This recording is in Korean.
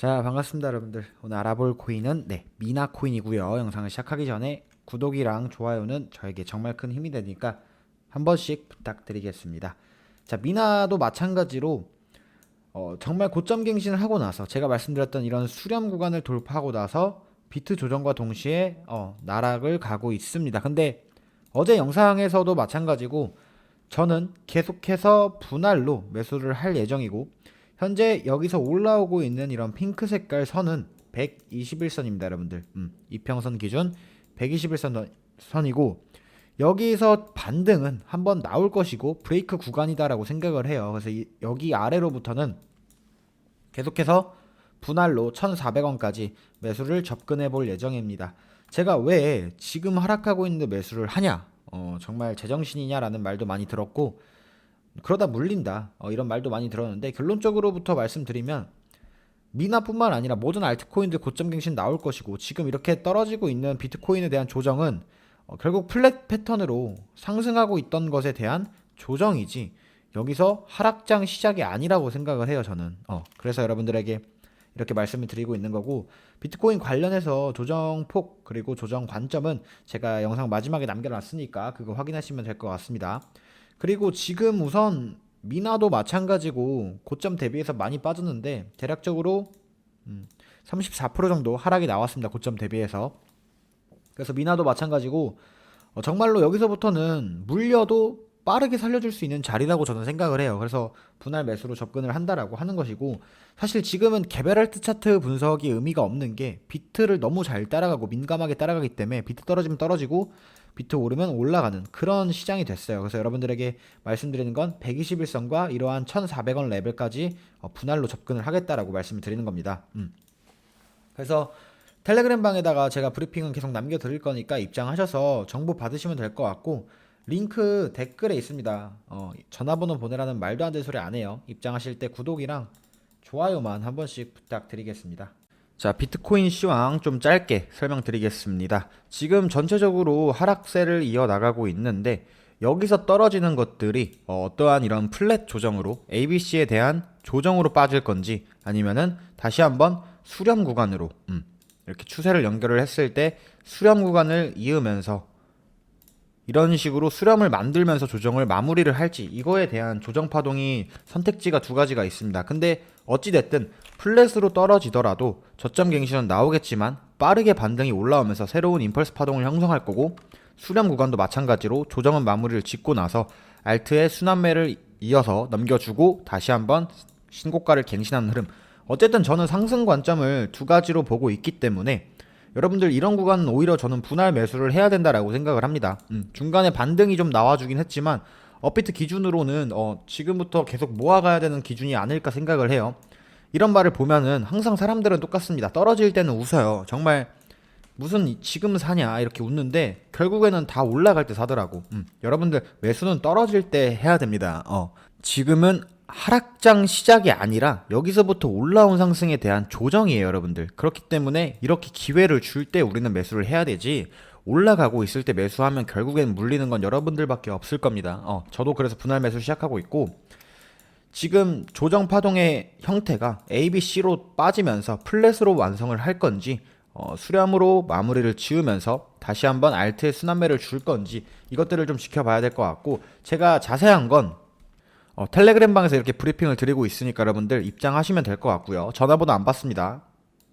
자 반갑습니다 여러분들. 오늘 알아볼 코인은 네 미나 코인이고요. 영상을 시작하기 전에 구독이랑 좋아요는 저에게 정말 큰 힘이 되니까 한 번씩 부탁드리겠습니다. 자 미나도 마찬가지로 어, 정말 고점 갱신을 하고 나서 제가 말씀드렸던 이런 수렴 구간을 돌파하고 나서 비트 조정과 동시에 어, 나락을 가고 있습니다. 근데 어제 영상에서도 마찬가지고 저는 계속해서 분할로 매수를 할 예정이고 현재 여기서 올라오고 있는 이런 핑크 색깔 선은 121선입니다, 여러분들. 음, 이평선 기준 121선 선이고 여기서 반등은 한번 나올 것이고 브레이크 구간이다라고 생각을 해요. 그래서 이, 여기 아래로부터는 계속해서 분할로 1,400원까지 매수를 접근해 볼 예정입니다. 제가 왜 지금 하락하고 있는데 매수를 하냐? 어, 정말 제정신이냐라는 말도 많이 들었고 그러다 물린다 어, 이런 말도 많이 들었는데 결론적으로부터 말씀드리면 미나뿐만 아니라 모든 알트코인들 고점 갱신 나올 것이고 지금 이렇게 떨어지고 있는 비트코인에 대한 조정은 어, 결국 플랫 패턴으로 상승하고 있던 것에 대한 조정이지 여기서 하락장 시작이 아니라고 생각을 해요 저는 어, 그래서 여러분들에게 이렇게 말씀을 드리고 있는 거고 비트코인 관련해서 조정폭 그리고 조정 관점은 제가 영상 마지막에 남겨놨으니까 그거 확인하시면 될 것 같습니다. 그리고 지금 우선 미나도 마찬가지고 고점 대비해서 많이 빠졌는데 대략적으로 음, 34% 정도 하락이 나왔습니다. 고점 대비해서. 그래서 미나도 마찬가지고 어, 정말로 여기서부터는 물려도 빠르게 살려줄 수 있는 자리라고 저는 생각을 해요. 그래서 분할 매수로 접근을 한다라고 하는 것이고 사실 지금은 개별알트 차트 분석이 의미가 없는 게 비트를 너무 잘 따라가고 민감하게 따라가기 때문에 비트 떨어지면 떨어지고 비트 오르면 올라가는 그런 시장이 됐어요. 그래서 여러분들에게 말씀드리는 건 121선과 이러한 1,400원 레벨까지 어, 분할로 접근을 하겠다라고 말씀을 드리는 겁니다. 음. 그래서 텔레그램 방에다가 제가 브리핑은 계속 남겨드릴 거니까 입장하셔서 정보 받으시면 될 것 같고 링크 댓글에 있습니다. 어, 전화번호 보내라는 말도 안 되는 소리 안 해요. 입장하실 때 구독이랑 좋아요만 한 번씩 부탁드리겠습니다. 자, 비트코인 시황 좀 짧게 설명드리겠습니다. 지금 전체적으로 하락세를 이어나가고 있는데 여기서 떨어지는 것들이 어, 어떠한 이런 플랫 조정으로 ABC에 대한 조정으로 빠질 건지 아니면은 다시 한번 수렴 구간으로 음, 이렇게 추세를 연결을 했을 때 수렴 구간을 이으면서 이런 식으로 수렴을 만들면서 조정을 마무리를 할지 이거에 대한 조정 파동이 선택지가 두 가지가 있습니다. 근데 어찌 됐든 플랫으로 떨어지더라도 저점 갱신은 나오겠지만 빠르게 반등이 올라오면서 새로운 임펄스 파동을 형성할 거고 수렴 구간도 마찬가지로 조정은 마무리를 짓고 나서 알트의 순환매를 이어서 넘겨주고 다시 한번 신고가를 갱신하는 흐름. 어쨌든 저는 상승 관점을 두 가지로 보고 있기 때문에 여러분들 이런 구간은 오히려 저는 분할 매수를 해야 된다라고 생각을 합니다. 음, 중간에 반등이 좀 나와주긴 했지만 업비트 기준으로는 어, 지금부터 계속 모아가야 되는 기준이 아닐까 생각을 해요. 이런 말을 보면은 항상 사람들은 똑같습니다. 떨어질 때는 웃어요. 정말 무슨 지금 사냐 이렇게 웃는데 결국에는 다 올라갈 때 사더라고. 음, 여러분들 매수는 떨어질 때 해야 됩니다. 어, 지금은 하락장 시작이 아니라 여기서부터 올라온 상승에 대한 조정이에요, 여러분들. 그렇기 때문에 이렇게 기회를 줄 때 우리는 매수를 해야 되지. 올라가고 있을 때 매수하면 결국엔 물리는 건 여러분들밖에 없을 겁니다. 어, 저도 그래서 분할 매수 시작하고 있고 지금 조정 파동의 형태가 A, B, C로 빠지면서 플랫으로 완성을 할 건지 어, 수렴으로 마무리를 지으면서 다시 한번 알트의 순환매를 줄 건지 이것들을 좀 지켜봐야 될 것 같고 제가 자세한 건 어, 텔레그램 방에서 이렇게 브리핑을 드리고 있으니까 여러분들 입장하시면 될 것 같고요. 전화번호 안 받습니다.